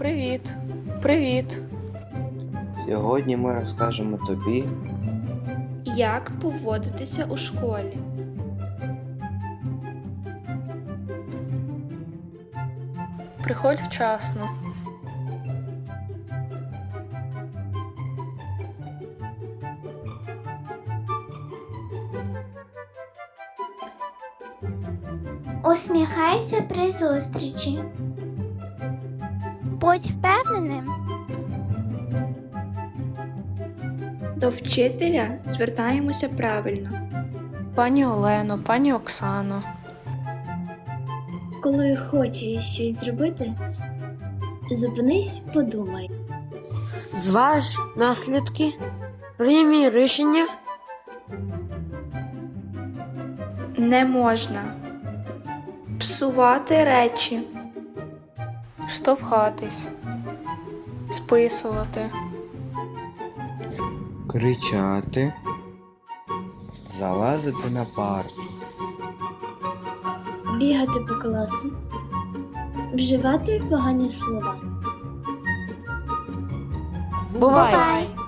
Привіт. Привіт. Сьогодні ми розкажемо тобі, Як поводитися у школі? Приходь вчасно. Усміхайся при зустрічі. Будь впевненим. До вчителя звертаємося правильно. Пані Олено, пані Оксано. Коли хочеш щось зробити, зупинись, подумай. Зваж наслідки, приймі рішення, Не можна псувати речі, Штовхатись. Списувати. кричати, залазити на парту, Бігати по класу, вживати погані слова. бувай! Бувай!